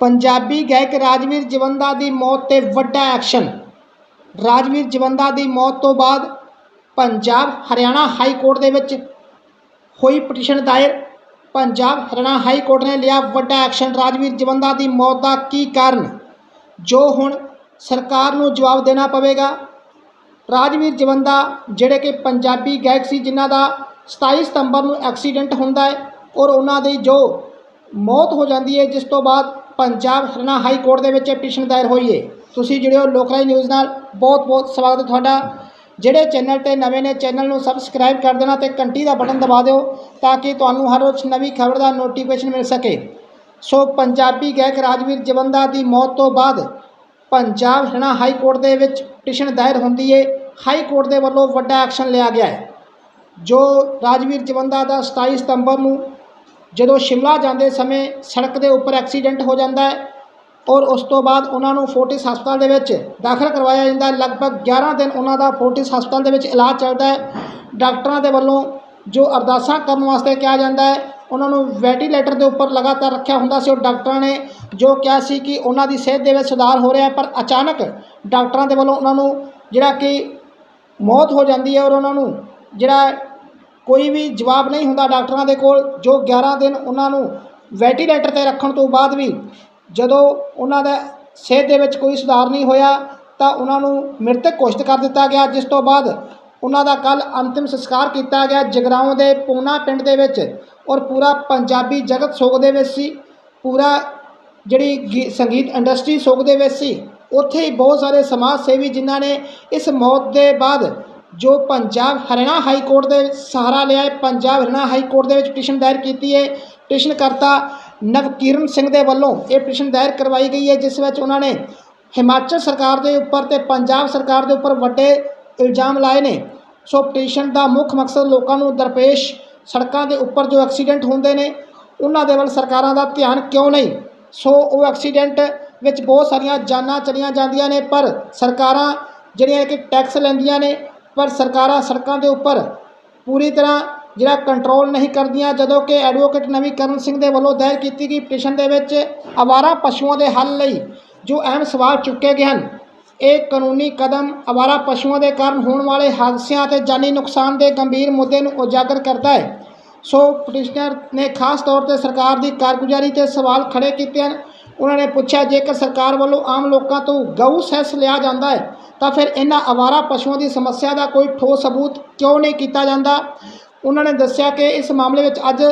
ਪੰਜਾਬੀ ਗਾਇਕ ਰਾਜਵੀਰ ਜਵੰਦਾ ਦੀ ਮੌਤ ਤੇ ਵੱਡਾ ਐਕਸ਼ਨ। ਰਾਜਵੀਰ ਜਵੰਦਾ ਦੀ ਮੌਤ ਤੋਂ ਬਾਅਦ ਪੰਜਾਬ ਹਰਿਆਣਾ ਹਾਈ ਕੋਰਟ ਦੇ ਵਿੱਚ ਹੋਈ ਪਟੀਸ਼ਨ ਦਾਇਰ। ਪੰਜਾਬ ਹਰਿਆਣਾ ਹਾਈ ਕੋਰਟ ਨੇ ਲਿਆ ਵੱਡਾ ਐਕਸ਼ਨ। ਰਾਜਵੀਰ ਜਵੰਦਾ ਦੀ ਮੌਤ ਦਾ ਕੀ ਕਾਰਨ? ਜੋ ਹੁਣ ਸਰਕਾਰ ਨੂੰ ਜਵਾਬ ਦੇਣਾ ਪਵੇਗਾ। ਰਾਜਵੀਰ ਜਵੰਦਾ ਜਿਹੜੇ ਕਿ ਪੰਜਾਬੀ ਗਾਇਕ ਸੀ, ਜਿਨ੍ਹਾਂ ਦਾ 27 ਸਤੰਬਰ ਨੂੰ ਐਕਸੀਡੈਂਟ ਹੁੰਦਾ ਹੈ ਔਰ ਉਹਨਾਂ ਦੀ ਜੋ ਮੌਤ ਹੋ ਜਾਂਦੀ ਹੈ, ਜਿਸ ਤੋਂ ਬਾਅਦ ਪੰਜਾਬ ਹਰਿਆਣਾ ਹਾਈ ਕੋਰਟ ਦੇ ਵਿੱਚ ਪਟੀਸ਼ਨ ਦਾਇਰ ਹੋਈ ਹੈ ਤੁਸੀਂ ਜੁੜੇ ਹੋ ਲੋਕਰਾਜ ਨਿਊਜ਼ ਨਾਲ। ਬਹੁਤ ਬਹੁਤ ਸਵਾਗਤ ਹੈ ਤੁਹਾਡਾ। ਜਿਹੜੇ ਚੈਨਲ ਤੇ ਨਵੇਂ ਨੇ, ਚੈਨਲ ਨੂੰ ਸਬਸਕ੍ਰਾਈਬ ਕਰ ਦੇਣਾ ਤੇ ਘੰਟੀ ਦਾ ਬਟਨ ਦਬਾ ਦਿਓ ਤਾਂ ਕਿ ਤੁਹਾਨੂੰ ਹਰ ਰੋਜ਼ ਨਵੀਂ ਖਬਰ ਦਾ ਨੋਟੀਫਿਕੇਸ਼ਨ ਮਿਲ ਸਕੇ। ਸੋ ਪੰਜਾਬੀ ਗਾਇਕ ਰਾਜਵੀਰ ਜਵੰਦਾ ਦੀ ਮੌਤ ਤੋਂ ਬਾਅਦ ਪੰਜਾਬ ਹਰਿਆਣਾ ਹਾਈ ਕੋਰਟ ਦੇ ਵਿੱਚ ਪਟੀਸ਼ਨ ਦਾਇਰ ਹੁੰਦੀ ਹੈ ਹਾਈ ਕੋਰਟ ਦੇ ਵੱਲੋਂ ਵੱਡਾ ਐਕਸ਼ਨ ਲਿਆ ਗਿਆ ਹੈ ਜੋ ਰਾਜਵੀਰ ਜਵੰਦਾ ਦਾ 27 ਸਤੰਬਰ ਨੂੰ ਜਦੋਂ ਸ਼ਿਮਲਾ ਜਾਂਦੇ ਸਮੇਂ ਸੜਕ ਦੇ ਉੱਪਰ ਐਕਸੀਡੈਂਟ ਹੋ ਜਾਂਦਾ ਹੈ ਔਰ ਉਸ ਤੋਂ ਬਾਅਦ ਉਹਨਾਂ ਨੂੰ ਫੋਰਟਿਸ ਹਸਪਤਾਲ ਦੇ ਵਿੱਚ ਦਾਖਲ ਕਰਵਾਇਆ ਜਾਂਦਾ ਲਗਭਗ 11 ਦਿਨ ਉਹਨਾਂ ਦਾ ਫੋਰਟਿਸ ਹਸਪਤਾਲ ਦੇ ਵਿੱਚ ਇਲਾਜ ਚੱਲਦਾ ਹੈ। ਡਾਕਟਰਾਂ ਦੇ ਵੱਲੋਂ ਜੋ ਅਰਦਾਸਾਂ ਕਰਨ ਵਾਸਤੇ ਕਿਹਾ ਜਾਂਦਾ ਹੈ, ਉਹਨਾਂ ਨੂੰ ਵੈਂਟੀਲੇਟਰ ਦੇ ਉੱਪਰ ਲਗਾਤਾਰ ਰੱਖਿਆ ਹੁੰਦਾ ਸੀ ਉਹ ਡਾਕਟਰਾਂ ਨੇ ਜੋ ਕਿਹਾ ਸੀ ਕਿ ਉਹਨਾਂ ਦੀ ਸਿਹਤ ਦੇ ਵਿੱਚ ਸੁਧਾਰ ਹੋ ਰਿਹਾ ਪਰ ਅਚਾਨਕ ਡਾਕਟਰਾਂ ਦੇ ਵੱਲੋਂ ਉਹਨਾਂ ਨੂੰ ਜਿਹੜਾ ਕਿ ਮੌਤ ਹੋ ਜਾਂਦੀ ਹੈ ਔਰ ਉਹਨਾਂ ਨੂੰ ਜਿਹੜਾ ਕੋਈ ਵੀ ਜਵਾਬ ਨਹੀਂ ਹੁੰਦਾ ਡਾਕਟਰਾਂ ਦੇ ਕੋਲ, ਜੋ 11 ਦਿਨ ਉਹਨਾਂ ਨੂੰ ਵੈਂਟੀਲੇਟਰ ਤੇ ਰੱਖਣ ਤੋਂ ਬਾਅਦ ਵੀ ਜਦੋਂ ਉਹਨਾਂ ਦਾ ਸਿਹਤ ਦੇ ਵਿੱਚ ਕੋਈ ਸੁਧਾਰ ਨਹੀਂ ਹੋਇਆ, ਤਾਂ ਉਹਨਾਂ ਨੂੰ ਮ੍ਰਿਤਕ ਘੋਸ਼ਿਤ ਕਰ ਦਿੱਤਾ ਗਿਆ, ਜਿਸ ਤੋਂ ਬਾਅਦ ਉਹਨਾਂ ਦਾ ਕੱਲ ਅੰਤਿਮ ਸੰਸਕਾਰ ਕੀਤਾ ਗਿਆ ਜਗਰਾਉਂ ਦੇ ਪੂਨਾ ਪਿੰਡ ਦੇ ਵਿੱਚ ਔਰ ਪੂਰਾ ਪੰਜਾਬੀ ਜਗਤ ਸੋਗ ਦੇ ਵਿੱਚ ਸੀ, ਪੂਰਾ ਜਿਹੜੀ ਗੀ- ਸੰਗੀਤ ਇੰਡਸਟਰੀ ਸੋਗ ਦੇ ਵਿੱਚ ਸੀ, ਉੱਥੇ ਹੀ ਬਹੁਤ ਸਾਰੇ ਸਮਾਜ ਸੇਵੀ ਜਿਨ੍ਹਾਂ ਨੇ ਇਸ ਮੌਤ ਦੇ ਬਾਅਦ ਜੋ ਪੰਜਾਬ ਹਰਿਆਣਾ ਹਾਈ ਕੋਰਟ ਦੇ ਸਹਾਰਾ ਲਿਆ ਹੈ, ਪੰਜਾਬ ਹਰਿਆਣਾ ਹਾਈ ਕੋਰਟ ਦੇ ਵਿੱਚ ਪਟੀਸ਼ਨ ਦਾਇਰ ਕੀਤੀ ਹੈ। ਪਟੀਸ਼ਨ ਕਰਤਾ ਨਵਕਿਰਨ ਸਿੰਘ ਦੇ ਵੱਲੋਂ ਇਹ ਪਟੀਸ਼ਨ ਦਾਇਰ ਕਰਵਾਈ ਗਈ ਹੈ, ਜਿਸ ਵਿੱਚ ਉਹਨਾਂ ਨੇ ਹਿਮਾਚਲ ਸਰਕਾਰ ਦੇ ਉੱਪਰ ਤੇ ਪੰਜਾਬ ਸਰਕਾਰ ਦੇ ਉੱਪਰ ਵੱਡੇ ਇਲਜ਼ਾਮ ਲਾਏ ਨੇ। ਸੋ ਪਟੀਸ਼ਨ ਦਾ ਮੁੱਖ ਮਕਸਦ ਲੋਕਾਂ ਨੂੰ ਦਰਪੇਸ਼ ਸੜਕਾਂ ਦੇ ਉੱਪਰ ਜੋ ਐਕਸੀਡੈਂਟ ਹੁੰਦੇ ਨੇ, ਉਹਨਾਂ ਦੇ ਵੱਲ ਸਰਕਾਰਾਂ ਦਾ ਧਿਆਨ ਕਿਉਂ ਨਹੀਂ? ਸੋ ਉਹ ਐਕਸੀਡੈਂਟ ਵਿੱਚ ਬਹੁਤ ਸਾਰੀਆਂ ਜਾਨਾਂ ਚਲੀਆਂ ਜਾਂਦੀਆਂ ਨੇ, ਪਰ ਸਰਕਾਰਾਂ ਜਿਹੜੀਆਂ ਕਿ ਟੈਕਸ ਲੈਂਦੀਆਂ ਨੇ ਪਰ ਸਰਕਾਰਾਂ ਸੜਕਾਂ ਦੇ ਉੱਪਰ ਪੂਰੀ ਤਰ੍ਹਾਂ ਜਿਹੜਾ ਕੰਟਰੋਲ ਨਹੀਂ ਕਰਦੀਆਂ, ਜਦੋਂ ਕਿ ਐਡਵੋਕੇਟ ਨਵੀਕਰਨ ਸਿੰਘ ਦੇ ਵੱਲੋਂ ਦਾਇਰ ਕੀਤੀ ਗਈ ਪਟੀਸ਼ਨ ਦੇ ਵਿੱਚ ਅਵਾਰਾ ਪਸ਼ੂਆਂ ਦੇ ਹੱਲ ਲਈ ਜੋ ਅਹਿਮ ਸਵਾਲ ਚੁੱਕੇ ਗਏ ਹਨ। ਇਹ ਕਾਨੂੰਨੀ ਕਦਮ ਅਵਾਰਾ ਪਸ਼ੂਆਂ ਦੇ ਕਾਰਨ ਹੋਣ ਵਾਲੇ ਹਾਦਸਿਆਂ ਅਤੇ ਜਾਨੀ ਨੁਕਸਾਨ ਦੇ ਗੰਭੀਰ ਮੁੱਦੇ ਨੂੰ ਉਜਾਗਰ ਕਰਦਾ ਹੈ। ਸੋ ਪਟੀਸ਼ਨਰ ਨੇ ਖਾਸ ਤੌਰ ਤੇ ਸਰਕਾਰ ਦੀ ਕਾਰਗੁਜ਼ਾਰੀ ਤੇ ਸਵਾਲ ਖੜੇ ਕੀਤੇ ਹਨ। ਉਹਨਾਂ ਨੇ ਪੁੱਛਿਆ, ਜੇਕਰ ਸਰਕਾਰ ਵੱਲੋਂ ਆਮ ਲੋਕਾਂ ਤੋਂ ਗਊ ਸੈਸ ਲਿਆ ਜਾਂਦਾ ਹੈ ਤਾਂ ਫਿਰ ਇਹਨਾਂ ਅਵਾਰਾ ਪਸ਼ੂਆਂ ਦੀ ਸਮੱਸਿਆ ਦਾ ਕੋਈ ਠੋਸ ਸਬੂਤ ਕਿਉਂ ਨਹੀਂ ਕੀਤਾ ਜਾਂਦਾ? ਉਹਨਾਂ ਨੇ ਦੱਸਿਆ ਕਿ ਇਸ ਮਾਮਲੇ ਵਿੱਚ ਅੱਜ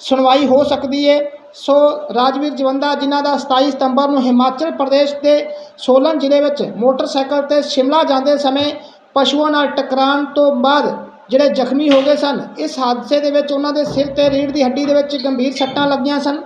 ਸੁਣਵਾਈ ਹੋ ਸਕਦੀ ਹੈ ਸੋ ਰਾਜਵੀਰ ਜਵੰਦਾ, ਜਿਨ੍ਹਾਂ ਦਾ 27 ਸਤੰਬਰ ਨੂੰ ਹਿਮਾਚਲ ਪ੍ਰਦੇਸ਼ ਦੇ ਸੋਲਨ ਜ਼ਿਲ੍ਹੇ ਵਿੱਚ ਮੋਟਰਸਾਈਕਲ ਤੇ ਸ਼ਿਮਲਾ ਜਾਂਦੇ ਸਮੇਂ ਪਸ਼ੂਆਂ ਨਾਲ ਟਕਰਾਉਣ ਤੋਂ ਬਾਅਦ ਜਿਹੜੇ ਜ਼ਖਮੀ ਹੋ ਗਏ ਸਨ, ਇਸ ਹਾਦਸੇ ਦੇ ਵਿੱਚ ਉਹਨਾਂ ਦੇ ਸਿਰ ਤੇ ਰੀੜ੍ਹ ਦੀ ਹੱਡੀ ਦੇ ਵਿੱਚ ਗੰਭੀਰ ਸੱਟਾਂ ਲੱਗੀਆਂ ਸਨ।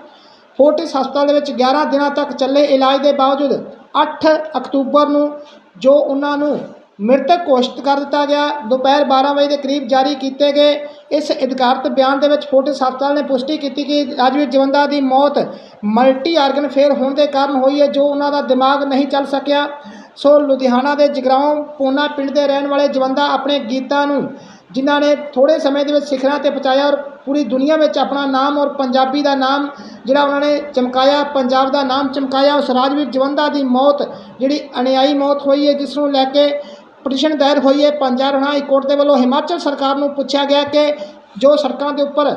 ਫੋਰਟਿਸ ਹਸਪਤਾਲ ਦੇ ਵਿੱਚ 11 ਦਿਨਾਂ ਤੱਕ ਚੱਲੇ ਇਲਾਜ ਦੇ ਬਾਵਜੂਦ 8 ਅਕਤੂਬਰ ਨੂੰ ਜੋ ਉਹਨਾਂ ਨੂੰ ਮ੍ਰਿਤਕ ਘੋਸ਼ਿਤ ਕਰ ਦਿੱਤਾ ਗਿਆ। ਦੁਪਹਿਰ 12 ਵਜੇ ਦੇ ਕਰੀਬ ਜਾਰੀ ਕੀਤੇ ਗਏ ਇਸ ਅਧਿਕਾਰਤ ਬਿਆਨ ਦੇ ਵਿੱਚ ਫੋਰਟਿਸ ਹਸਪਤਾਲ ਨੇ ਪੁਸ਼ਟੀ ਕੀਤੀ ਕਿ ਰਾਜਵੀਰ ਜਵੰਦਾ ਦੀ ਮੌਤ ਮਲਟੀ ਆਰਗਨ ਫੇਲ ਹੋਣ ਦੇ ਕਾਰਨ ਹੋਈ ਹੈ, ਜੋ ਉਹਨਾਂ ਦਾ ਦਿਮਾਗ ਨਹੀਂ ਚੱਲ ਸਕਿਆ। ਸੋ ਲੁਧਿਆਣਾ ਦੇ ਜਗਰਾਉਂ ਪੋਨਾ ਪਿੰਡ ਦੇ ਰਹਿਣ ਵਾਲੇ ਜਵੰਦਾ ਆਪਣੇ ਗੀਤਾਂ ਨੂੰ, ਜਿਨ੍ਹਾਂ ਨੇ ਥੋੜੇ ਸਮੇਂ ਦੇ ਵਿੱਚ ਸਿਖਰਾਂ ਤੇ ਪਹੁੰਚਾਇਆ ਔਰ ਪੂਰੀ ਦੁਨੀਆ ਵਿੱਚ ਆਪਣਾ ਨਾਮ ਔਰ ਪੰਜਾਬੀ ਦਾ ਨਾਮ ਜਿਹੜਾ ਉਹਨਾਂ ਨੇ ਚਮਕਾਇਆ, ਪੰਜਾਬ ਦਾ ਨਾਮ ਚਮਕਾਇਆ, ਉਸ ਰਾਜਵੀਰ ਜਵੰਦਾ ਦੀ ਮੌਤ, ਜਿਹੜੀ ਅਨਿਆਈ ਮੌਤ ਹੋਈ ਹੈ, ਜਿਸ ਨੂੰ ਲੈ ਕੇ ਪਟੀਸ਼ਨ ਦਾਇਰ ਹੋਈ ਹੈ ਪੰਜਾਬ ਹਰਿਆਣਾ ਹਾਈ ਕੋਰਟ ਦੇ ਵੱਲੋਂ ਹਿਮਾਚਲ ਸਰਕਾਰ ਨੂੰ ਪੁੱਛਿਆ ਗਿਆ ਕਿ ਜੋ ਸੜਕਾਂ ਦੇ ਉੱਪਰ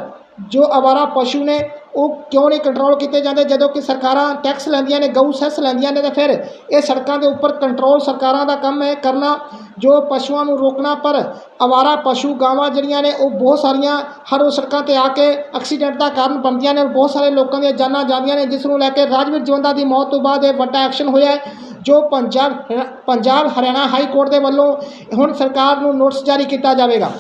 ਜੋ ਅਵਾਰਾ ਪਸ਼ੂ ਨੇ ਉਹ ਕਿਉਂ ਨਹੀਂ ਕੰਟਰੋਲ ਕੀਤੇ ਜਾਂਦੇ? ਜਦੋਂ ਕਿ ਸਰਕਾਰਾਂ ਟੈਕਸ ਲੈਂਦੀਆਂ ਨੇ, ਗਊ ਸੈਸ ਲੈਂਦੀਆਂ ਨੇ, ਤਾਂ ਫਿਰ ਇਹ ਸੜਕਾਂ ਦੇ ਉੱਪਰ ਕੰਟਰੋਲ ਸਰਕਾਰਾਂ ਦਾ ਕੰਮ ਹੈ ਕਰਨਾ, ਜੋ ਪਸ਼ੂਆਂ ਨੂੰ ਰੋਕਣਾ, ਪਰ ਅਵਾਰਾ ਪਸ਼ੂ ਗਾਵਾਂ ਜਿਹੜੀਆਂ ਨੇ, ਉਹ ਬਹੁਤ ਸਾਰੀਆਂ ਹਰ ਉਹ ਸੜਕਾਂ ਤੇ ਆ ਕੇ ਐਕਸੀਡੈਂਟ ਦਾ ਕਾਰਨ ਬਣਦੀਆਂ ਨੇ ਬਹੁਤ ਸਾਰੇ ਲੋਕਾਂ ਦੀਆਂ ਜਾਨਾਂ ਜਾਂਦੀਆਂ ਨੇ, ਜਿਸ ਨੂੰ ਲੈ ਕੇ ਰਾਜਵੀਰ ਜਵੰਦਾ ਦੀ ਮੌਤ ਤੋਂ ਬਾਅਦ ਇਹ ਵੱਡਾ ਐਕਸ਼ਨ ਹੋਇਆ ਹੈ, ਜੋ ਪੰਜਾਬ ਪੰਜਾਬ ਹਰਿਆਣਾ ਹਾਈ ਕੋਰਟ ਦੇ ਵੱਲੋਂ ਹੁਣ ਸਰਕਾਰ ਨੂੰ ਨੋਟਿਸ ਜਾਰੀ ਕੀਤਾ ਜਾਵੇਗਾ।